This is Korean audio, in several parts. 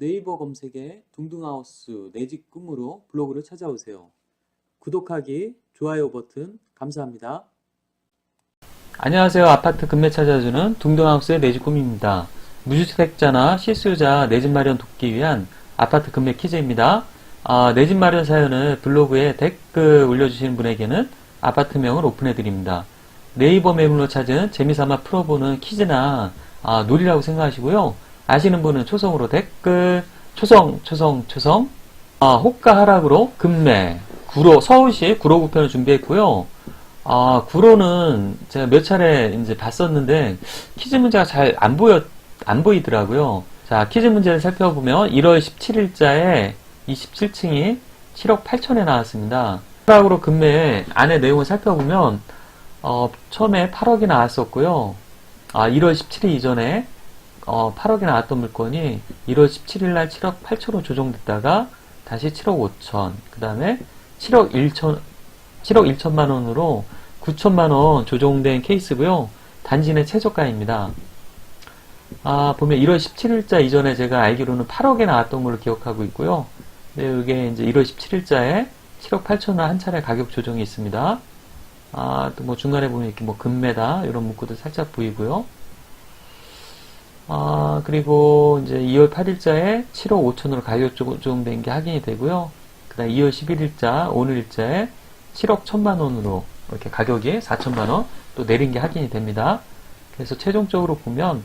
네이버 검색에 둥둥하우스 내집 꿈으로 블로그를 찾아오세요. 구독하기, 좋아요 버튼 감사합니다. 안녕하세요. 아파트 금매 찾아주는 둥둥하우스의 내집 꿈입니다. 무주택자나 실수요자 내 집 마련 돕기 위한 아파트 금매 퀴즈입니다. 아, 내집 마련 사연을 블로그에 댓글 올려주시는 분에게는 아파트명을 오픈해드립니다. 네이버 매물로 찾은 재미삼아 풀어보는 퀴즈나 아, 놀이라고 생각하시고요. 아시는 분은 초성으로 댓글, 초성, 초성, 초성, 아, 호가 하락으로 금매, 구로, 서울시 구로 구편을 준비했고요. 아, 구로는 제가 몇 차례 이제 봤었는데, 퀴즈 문제가 잘 안 보여, 안 보이더라고요. 자, 퀴즈 문제를 살펴보면, 1월 17일자에 27층이 7억 8천에 나왔습니다. 하락으로 금매 안에 내용을 살펴보면, 어, 처음에 8억이 나왔었고요. 아, 1월 17일 이전에, 어, 8억이 나왔던 물건이 1월 17일 날 7억 8천으로 조정됐다가, 다시 7억 5천, 그 다음에 7억 1천, 7억 1천만 원으로 9천만 원 조정된 케이스고요. 단지 내 최저가입니다. 아, 보면 1월 17일자 이전에 제가 알기로는 8억에 나왔던 걸로 기억하고 있고요. 네, 이게 이제 1월 17일자에 7억 8천 원 한 차례 가격 조정이 있습니다. 아, 또 뭐 중간에 보면 이렇게 뭐 금매다 이런 문구도 살짝 보이고요. 아, 그리고 이제 2월 8일자에 7억 5천으로 가격 조정된 게 확인이 되고요. 그 다음 2월 11일자, 오늘 일자에 7억 1천만 원으로 이렇게 가격이 4천만 원 또 내린 게 확인이 됩니다. 그래서 최종적으로 보면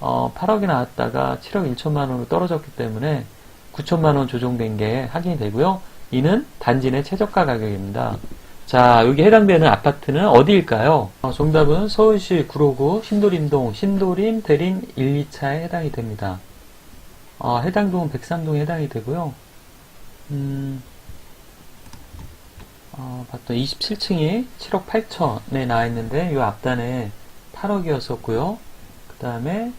어, 8억이 나왔다가 7억 1천만 원으로 떨어졌기 때문에 9천만 원 조정된 게 확인이 되고요. 이는 단지 내 최저가 가격입니다. 자, 여기 해당되는 아파트는 어디일까요? 어, 정답은 서울시 구로구 신도림동 신도림 대림 1, 2차에 해당이 됩니다. 어, 해당 동은 103동에 해당이 되고요. 음, 어, 봤던 27층이 7억 8천에 나와 있는데 이 앞단에 8억이었었고요. 그 다음에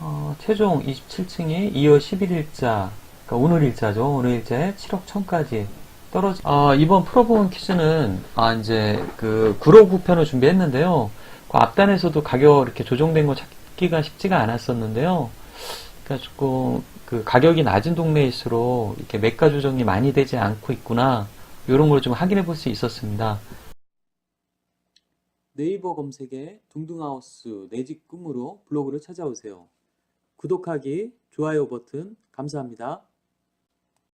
어, 최종 27층이 2월 11일자, 그러니까 오늘 일자죠. 오늘 일자에 7억 1천까지 떨어지. 어, 이번 풀어본 퀴즈는 아 이제 그 구로구 편을 준비했는데요. 그 앞단에서도 가격 이렇게 조정된 거 찾기가 쉽지가 않았었는데요. 그러니까 조금 그 가격이 낮은 동네일수록 이렇게 매가 조정이 많이 되지 않고 있구나 이런 걸 좀 확인해 볼 수 있었습니다. 네이버 검색에 둥둥하우스 내 집 꿈으로 블로그를 찾아오세요. 구독하기, 좋아요 버튼 감사합니다.